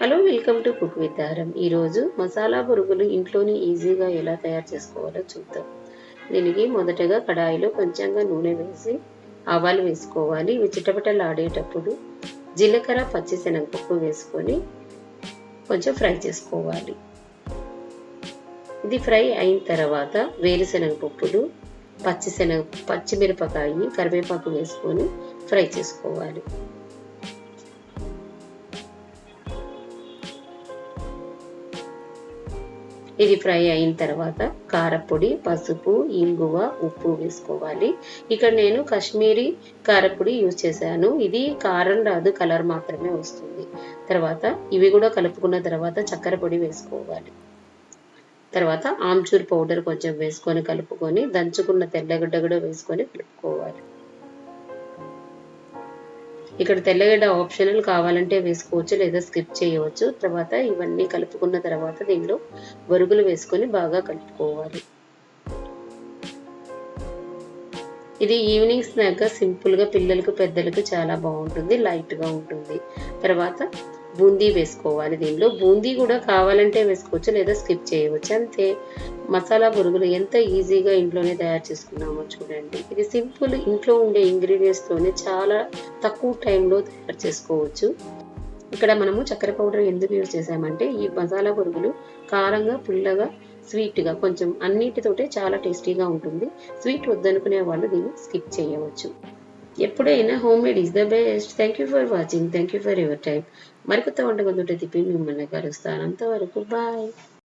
Hello welcome to cook with Aaram ఈరోజు మసాలా పురుగులు ఇంట్లోనే ఈజీగా ఎలా తయారు చేసుకోవాలో చూద్దాం. దీనికి మొదటగా కడాయిలో కొంచెంగా నూనె వేసి ఆవాలు వేసుకోవాలి. ఇవి చిటపటలు ఆడేటప్పుడు జీలకర్ర పచ్చిశనగపప్పు వేసుకొని కొంచెం ఫ్రై చేసుకోవాలి. ఇది ఫ్రై అయిన తర్వాత వేరుశనగ పప్పులు పచ్చిశనగ పచ్చిమిరపకాయ కరివేపాకు వేసుకొని ఫ్రై చేసుకోవాలి. ఇది ఫ్రై అయిన తర్వాత కారపొడి పసుపు ఇంగువ ఉప్పు వేసుకోవాలి. ఇక్కడ నేను కాశ్మీరీ కారపొడి యూజ్ చేశాను. ఇది కారం రాదు కలర్ మాత్రమే వస్తుంది. తర్వాత ఇవి కూడా కలుపుకున్న తర్వాత చక్కెర పొడి వేసుకోవాలి. తర్వాత ఆమ్చూర్ పౌడర్ కొంచెం వేసుకొని కలుపుకొని దంచుకున్న తెల్లగడ్డ కూడా వేసుకొని కలుపుకోవాలి. ఇక్కడ తెల్లగడ్డ ఆప్షనల్ కావాలంటే వేసుకోవచ్చు లేదా స్కిప్ చేయవచ్చు. తర్వాత ఇవన్నీ కలుపుకున్న తర్వాత దీనిలో బరుగులు వేసుకొని బాగా కలుపుకోవాలి. ఇది ఈవినింగ్ స్నాక్గా సింపుల్గా పిల్లలకు పెద్దలకు చాలా బాగుంటుంది లైట్గా ఉంటుంది. తర్వాత బూందీ వేసుకోవాలి దీనిలో. బూందీ కూడా కావాలంటే వేసుకోవచ్చు లేదా స్కిప్ చేయవచ్చు. అంతే. మసాలా బురుగులు ఎంత ఈజీగా ఇంట్లోనే తయారు చేసుకున్నామో చూడండి. ఇది సింపుల్ ఇంట్లో ఉండే ఇంగ్రీడియంట్స్తోనే చాలా తక్కువ టైంలో తయారు చేసుకోవచ్చు. ఇక్కడ మనము చక్కెర పౌడర్ ఎందుకు యూజ్ చేసామంటే ఈ మసాలా పురుగులు కారంగా పుల్లగా స్వీట్గా కొంచెం అన్నిటితోటే చాలా టేస్టీగా ఉంటుంది. స్వీట్ వద్దనుకునే వాళ్ళు దీన్ని స్కిప్ చేయవచ్చు. ఎప్పుడైనా home made is the best thank you for watching thank you for your time మరికొత్త వంటకంతో తిప్పి మిమ్మల్ని కలుస్తాను. అంతవరకు బాయ్